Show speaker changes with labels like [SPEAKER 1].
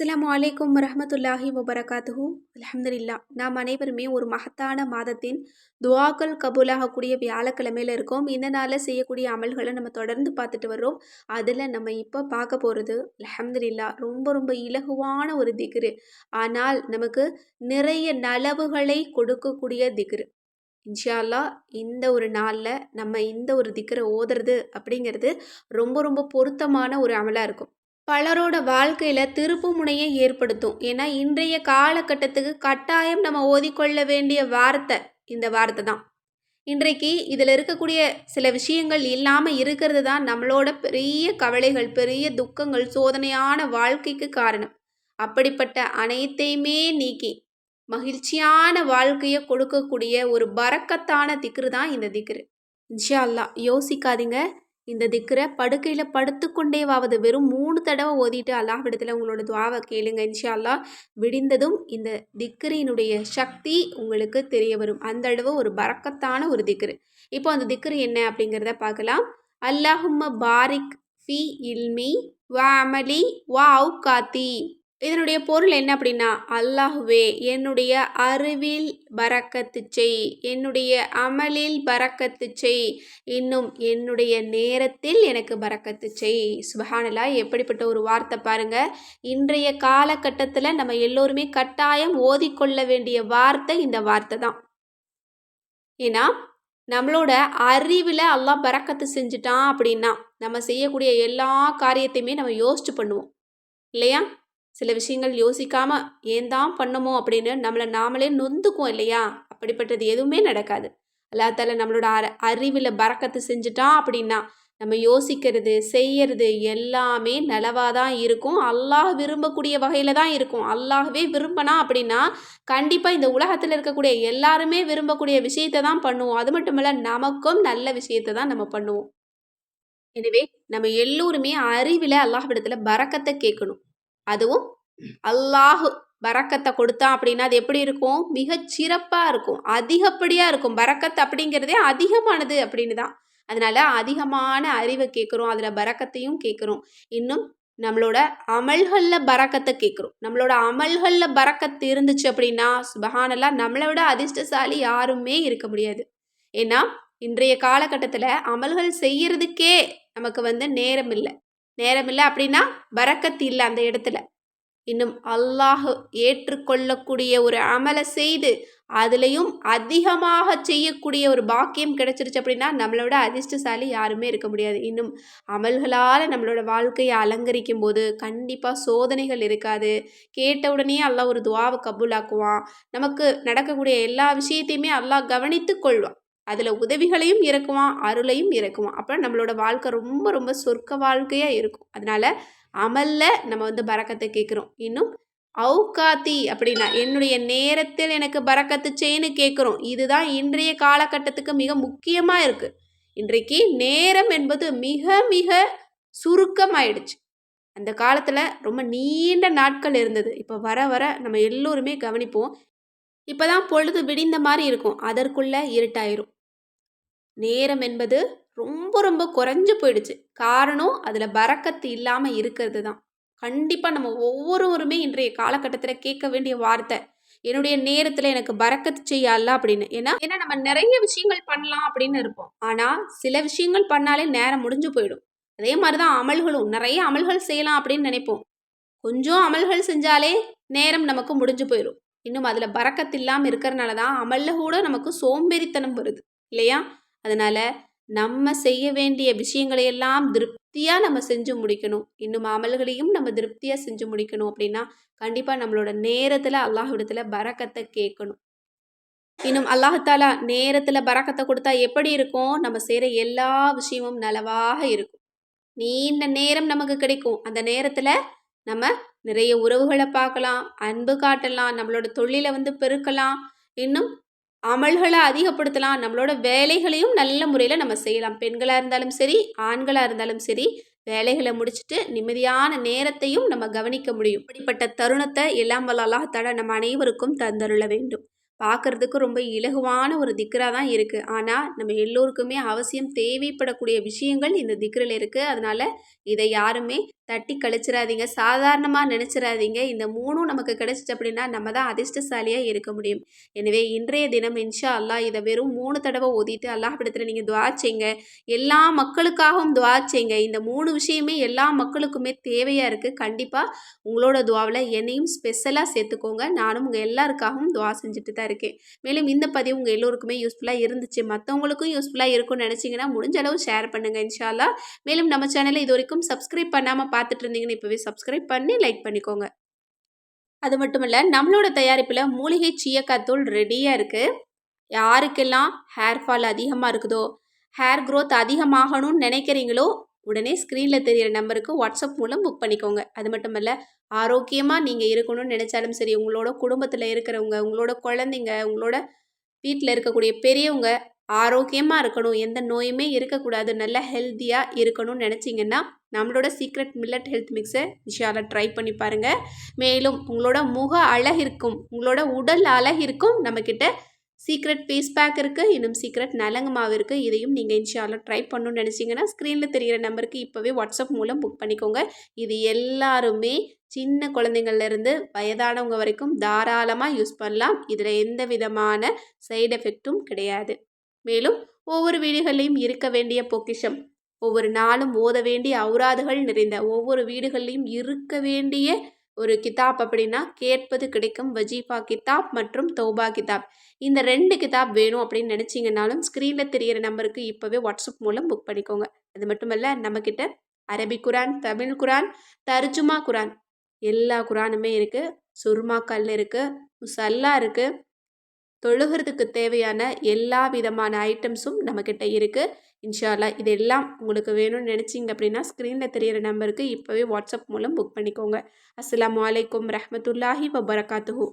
[SPEAKER 1] அஸ்லாம் அலைக்கும் வரமத்துல்லாஹி வபரகாத்துஹு. அலமதுல்லா நாம் அனைவருமே ஒரு மகத்தான மாதத்தின் துவாக்கள் கபூலாகக்கூடிய வியாழக்கிழமையில இருக்கோம். இந்த நாளில் செய்யக்கூடிய அமல்களை நம்ம தொடர்ந்து பார்த்துட்டு வர்றோம். அதில் நம்ம இப்போ பார்க்க போகிறது அலமதுல்லா ரொம்ப ரொம்ப இலகுவான ஒரு திக்ரு. ஆனால் நமக்கு நிறைய நலவுகளை கொடுக்கக்கூடிய திக்ரு. இன்ஷால்லா இந்த ஒரு நாளில் நம்ம இந்த ஒரு திக்கரை ஓதுறது அப்படிங்கிறது ரொம்ப ரொம்ப பொருத்தமான ஒரு அமலாக இருக்கும். பலரோட வாழ்க்கையில் திருப்பு முனையை ஏற்படுத்தும். ஏன்னா இன்றைய காலகட்டத்துக்கு கட்டாயம் நம்ம ஓதிக்கொள்ள வேண்டிய வார்த்தை இந்த வார்த்தை தான். இன்றைக்கு இதில் இருக்கக்கூடிய சில விஷயங்கள் இல்லாமல் இருக்கிறது தான் நம்மளோட பெரிய கவலைகள் பெரிய துக்கங்கள் சோதனையான வாழ்க்கைக்கு காரணம். அப்படிப்பட்ட அனைத்தையுமே நீக்கி மகிழ்ச்சியான வாழ்க்கையை கொடுக்கக்கூடிய ஒரு பறக்கத்தான திக்ரு தான் இந்த திக்ரு. இன்ஷா அல்லா யோசிக்காதீங்க. இந்த திக்கரை படுக்கையில் படுத்துக்கொண்டேவாவது வெறும் மூணு தடவை ஓதிட்டு அல்லாஹ்விடத்தில் உங்களோட துவாவை கேளுங்க இன்ஷா அல்லாஹ் விடிந்ததும் இந்த திக்ரினுடைய சக்தி உங்களுக்கு தெரிய வரும். அந்த அளவு ஒரு பறக்கத்தான ஒரு திக்ரு இப்போ அந்த திக்ரு என்ன அப்படிங்கிறத பார்க்கலாம். அல்லாஹும்ம பாரிக் ஃபி இல்மி வா அமலி வா அவுகாத்தி. இதனுடைய பொருள் என்ன அப்படின்னா அல்லாஹுவே என்னுடைய அறிவில் பறக்கத்து செய். என்னுடைய அமலில் பறக்கத்து செய். இன்னும் என்னுடைய நேரத்தில் எனக்கு பறக்கத்து செய். சுபஹானலா எப்படிப்பட்ட ஒரு வார்த்தை பாருங்க. இன்றைய காலகட்டத்தில் நம்ம எல்லோருமே கட்டாயம் ஓதிக்கொள்ள வேண்டிய வார்த்தை இந்த வார்த்தை தான். ஏன்னா நம்மளோட அறிவில் அல்லாஹ் பறக்கத்து செஞ்சுட்டான் அப்படின்னா நம்ம செய்யக்கூடிய எல்லா காரியத்தையுமே நம்ம யோசிச்சு பண்ணுவோம். இல்லையா? சில விஷயங்கள் யோசிக்காமல் ஏன் தான் பண்ணுமோ அப்படின்னு நம்மளை நாமளே நொந்துக்குவோம் இல்லையா? அப்படிப்பட்டது எதுவுமே நடக்காது. அல்லாத்தால நம்மளோட அற அறிவில் பறக்கத்து செஞ்சுட்டான் அப்படின்னா நம்ம யோசிக்கிறது செய்யறது எல்லாமே நலவாக தான் இருக்கும். அல்லாஹ் விரும்பக்கூடிய வகையில் தான் இருக்கும். அல்லாஹ்வே விரும்பினா அப்படின்னா கண்டிப்பாக இந்த உலகத்தில் இருக்கக்கூடிய எல்லாருமே விரும்பக்கூடிய விஷயத்தை தான் பண்ணுவோம். அது மட்டும் இல்லை நமக்கும் நல்ல விஷயத்தை தான் நம்ம பண்ணுவோம். எனவே நம்ம எல்லோருமே அறிவில் அல்லாஹ்விடத்தில் பறக்கத்தை கேட்கணும். அதுவும் அல்லாஹு பறக்கத்தை கொடுத்தான் அப்படின்னா அது எப்படி இருக்கும்? மிக சிறப்பாக இருக்கும். அதிகப்படியாக இருக்கும். பறக்கத் அப்படிங்கிறதே அதிகமானது அப்படின்னு தான். அதனால் அதிகமான அறிவை கேட்குறோம். அதில் பறக்கத்தையும் கேட்குறோம். இன்னும் நம்மளோட அமல்களில் பறக்கத்தை கேட்குறோம். நம்மளோட அமல்களில் பறக்கத்து இருந்துச்சு அப்படின்னா சுபஹானெல்லாம் நம்மளை விட அதிர்ஷ்டசாலி யாருமே இருக்க முடியாது. ஏன்னா இன்றைய காலகட்டத்தில் அமல்கள் செய்யறதுக்கே நமக்கு வந்து நேரம் இல்லை. நேரம் இல்லை அப்படின்னா பறக்கத்து இல்லை அந்த இடத்துல. இன்னும் அல்லாஹ் ஏற்றுக்கொள்ளக்கூடிய ஒரு அமலை செய்து அதுலேயும் அதிகமாக செய்யக்கூடிய ஒரு பாக்கியம் கிடைச்சிருச்சு அப்படின்னா நம்மளோட அதிர்ஷ்டசாலி யாருமே இருக்க முடியாது. இன்னும் அமல்களால் நம்மளோட வாழ்க்கையை அலங்கரிக்கும் போது கண்டிப்பாக சோதனைகள் இருக்காது. கேட்ட உடனே அல்லாஹ் ஒரு துவாவை கபூலாக்குவான். நமக்கு நடக்கக்கூடிய எல்லா விஷயத்தையுமே அல்லாஹ் கவனித்து கொள்வான். அதில் உதவிகளையும் இறக்குவான் அருளையும் இறக்குவான். அப்போ நம்மளோட வாழ்க்கை ரொம்ப ரொம்ப சொர்க்க வாழ்க்கையாக இருக்கும். அதனால் அமலில் நம்ம வந்து பறக்கத்தை கேட்குறோம். இன்னும் அவுகாத்தி அப்படின்னா என்னுடைய நேரத்தில் எனக்கு பறக்கத்து செய்ன்னு கேட்குறோம். இதுதான் இன்றைய காலகட்டத்துக்கு மிக முக்கியமாக இருக்குது இன்றைக்கு நேரம் என்பது மிக மிக சுருக்கமாயிடுச்சு. அந்த காலத்தில் ரொம்ப நீண்ட நாட்கள் இருந்தது. இப்போ வர வர நம்ம எல்லோருமே கவனிப்போம். இப்போ தான் பொழுது விடிந்த மாதிரி இருக்கும். அதற்குள்ளே இருட்டாயிரும். நேரம் என்பது ரொம்ப ரொம்ப குறைஞ்சு போயிடுச்சு. காரணம் அதில் பறக்கத்து இல்லாமல் இருக்கிறது தான். கண்டிப்பாக நம்ம ஒவ்வொருவருமே இன்றைய காலகட்டத்தில் கேட்க வேண்டிய வார்த்தை என்னுடைய நேரத்தில் எனக்கு பறக்கத்து செய்யல அப்படின்னு. ஏன்னா ஏன்னா நம்ம நிறைய விஷயங்கள் பண்ணலாம் அப்படின்னு இருப்போம். ஆனால் சில விஷயங்கள் பண்ணாலே நேரம் முடிஞ்சு போயிடும். அதே மாதிரி தான் அமல்களும். நிறைய அமல்கள் செய்யலாம் அப்படின்னு நினைப்போம். கொஞ்சம் அமல்கள் செஞ்சாலே நேரம் நமக்கு முடிஞ்சு போயிடும். இன்னும் அதில் பறக்கத்து இல்லாமல் இருக்கிறனால தான் அமலில் கூட நமக்கு சோம்பேறித்தனம் வருது. இல்லையா? அதனால் நம்ம செய்ய வேண்டிய விஷயங்களையெல்லாம் திருப்தியாக நம்ம செஞ்சு முடிக்கணும். இன்னும் அமல்களையும் நம்ம திருப்தியாக செஞ்சு முடிக்கணும் அப்படின்னா கண்டிப்பாக நம்மளோட நேரத்தில் அல்லாஹ்விடத்தில் பறக்கத்தை கேட்கணும். இன்னும் அல்லாஹாலா நேரத்தில் பறக்கத்தை கொடுத்தா எப்படி இருக்கும்? நம்ம செய்கிற எல்லா விஷயமும் நலவாக இருக்கும். நீண்ட நேரம் நமக்கு கிடைக்கும். அந்த நேரத்தில் நம்ம நிறைய உறவுகளை பார்க்கலாம் அன்பு காட்டலாம் நம்மளோட தொழிலை வந்து பெருக்கலாம். இன்னும் அமல்களை அதிகப்படுத்தலாம். நம்மளோட வேலைகளையும் நல்ல முறையில் நம்ம செய்யலாம். பெண்களாக இருந்தாலும் சரி ஆண்களாக இருந்தாலும் சரி வேலைகளை முடிச்சுட்டு நிம்மதியான நேரத்தையும் நம்ம கவனிக்க முடியும். இப்படிப்பட்ட தருணத்தை எல்லாம் வல்ல தட நம்ம அனைவருக்கும் தந்தருள வேண்டும். பார்க்குறதுக்கு ரொம்ப இலகுவான ஒரு திக்ராக தான் இருக்குது ஆனால் நம்ம எல்லோருக்குமே அவசியம் தேவைப்படக்கூடிய விஷயங்கள் இந்த திக்ரில் இருக்குது அதனால் இதை யாருமே தட்டி கழிச்சிடாதீங்க சாதாரணமாக நினச்சிடாதீங்க இந்த மூணும் நமக்கு கிடைச்சிச்சு அப்படின்னா நம்ம தான் அதிர்ஷ்டசாலியாக இருக்க முடியும். எனவே இன்றைய தினம் இன்ஷா அல்லா இதை வெறும் மூணு தடவை ஓதிட்டு அல்லாஹிடத்தில் நீங்கள் துவா செய்ங்க. எல்லா மக்களுக்காகவும் துவா செய்ங்க. இந்த மூணு விஷயமே எல்லா மக்களுக்குமே தேவையாக இருக்குது கண்டிப்பாக உங்களோட துவாவில் என்னையும் ஸ்பெஷலாக சேர்த்துக்கோங்க. நானும் உங்கள் எல்லாருக்காகவும் துவா செஞ்சுட்டு தான் இருக்கேன். மேலும் இந்த பதிவு உங்கள் எல்லோருக்குமே யூஸ்ஃபுல்லாக இருந்துச்சு. மற்றவங்களுக்கும் யூஸ்ஃபுல்லாக இருக்கும்னு நினச்சிங்கன்னா முடிஞ்ச அளவு ஷேர் பண்ணுங்கள் இன்ஷால்லா மேலும் நம்ம சேனலை இது வரைக்கும் சப்ஸ்கிரைப் பண்ணாமல் பார்த்துட்டு இருந்தீங்கன்னு இப்போவே சப்ஸ்கிரைப் பண்ணி லைக் பண்ணிக்கோங்க. அது மட்டும் இல்லை நம்மளோட தயாரிப்பில் மூலிகை சீயக்காத்தூள் ரெடியாக இருக்குது யாருக்கெல்லாம் ஹேர் ஃபால் அதிகமாக இருக்குதோ ஹேர் க்ரோத் அதிகமாகணும்னு நினைக்கிறீங்களோ உடனே ஸ்க்ரீனில் தெரிகிற நம்பருக்கு வாட்ஸ்அப் மூலம் புக் பண்ணிக்கோங்க. அது மட்டும் இல்லை ஆரோக்கியமாக நீங்கள் இருக்கணும்னு நினச்சாலும் சரி உங்களோட குடும்பத்தில் இருக்கிறவங்க உங்களோட குழந்தைங்க உங்களோட வீட்டில் இருக்கக்கூடிய பெரியவங்க ஆரோக்கியமாக இருக்கணும் எந்த நோயுமே இருக்கக்கூடாது நல்ல ஹெல்த்தியாக இருக்கணும்னு நினச்சிங்கன்னா நம்மளோட சீக்ரெட் மில்லட் ஹெல்த் மிக்ஸை விஷயால ட்ரை பண்ணி பாருங்கள் மேலும் உங்களோட முக அழகிற்கும் உங்களோட உடல் அழகிற்கும் நம்மக்கிட்ட சீக்ரெட் ஃபேஸ் பேக் இருக்குது இன்னும் சீக்ரெட் நலங்கு மாவு இருக்குது இதையும் நீங்கள் இன்ஷால்லா ட்ரை பண்ணணும்னு நினச்சிங்கன்னா ஸ்க்ரீனில் தெரிகிற நம்பருக்கு இப்போவே வாட்ஸ்அப் மூலம் புக் பண்ணிக்கோங்க. இது எல்லாருமே சின்ன குழந்தைங்கள்லேருந்து வயதானவங்க வரைக்கும் தாராளமாக யூஸ் பண்ணலாம். இதில் எந்த விதமான சைடு எஃபெக்ட்டும் கிடையாது. மேலும் ஒவ்வொரு வீடுகளிலும் இருக்க வேண்டிய பொக்கிஷம். ஒவ்வொரு நாளும் ஓத வேண்டிய அவுராதுகள் நிறைந்த ஒவ்வொரு வீடுகளிலும் இருக்க வேண்டிய ஒரு கிதாப் அப்படின்னா கேட்பது கிடைக்கும் வஜீஃபா கிதாப் மற்றும் தௌபா கிதாப். இந்த ரெண்டு கிதாப் வேணும் அப்படின்னு நினச்சிங்கனாலும் ஸ்க்ரீனில் தெரிகிற நம்பருக்கு இப்போவே வாட்ஸ்அப் மூலம் புக் பண்ணிக்கோங்க. அது மட்டுமல்ல நம்மக்கிட்ட அரபி குரான் தமிழ் குரான் தர்ஜுமா குரான் எல்லா குரானுமே இருக்குது சுர்மாக்கல் இருக்குது முசல்லா இருக்குது தொழுகிறதுக்கு தேவையான எல்லா விதமான ஐட்டம்ஸும் நம்மக்கிட்ட இருக்குது இன்ஷால்லா இதெல்லாம் உங்களுக்கு வேணும்னு நினச்சிங்க அப்படின்னா ஸ்க்ரீனில் தெரிகிற நம்பருக்கு இப்போவே வாட்ஸ்அப் மூலம் புக் பண்ணிக்கோங்க. அஸ்லாம் வலைக்கம் ரஹமத்துல்லாஹி வபரகாத்துஹூ.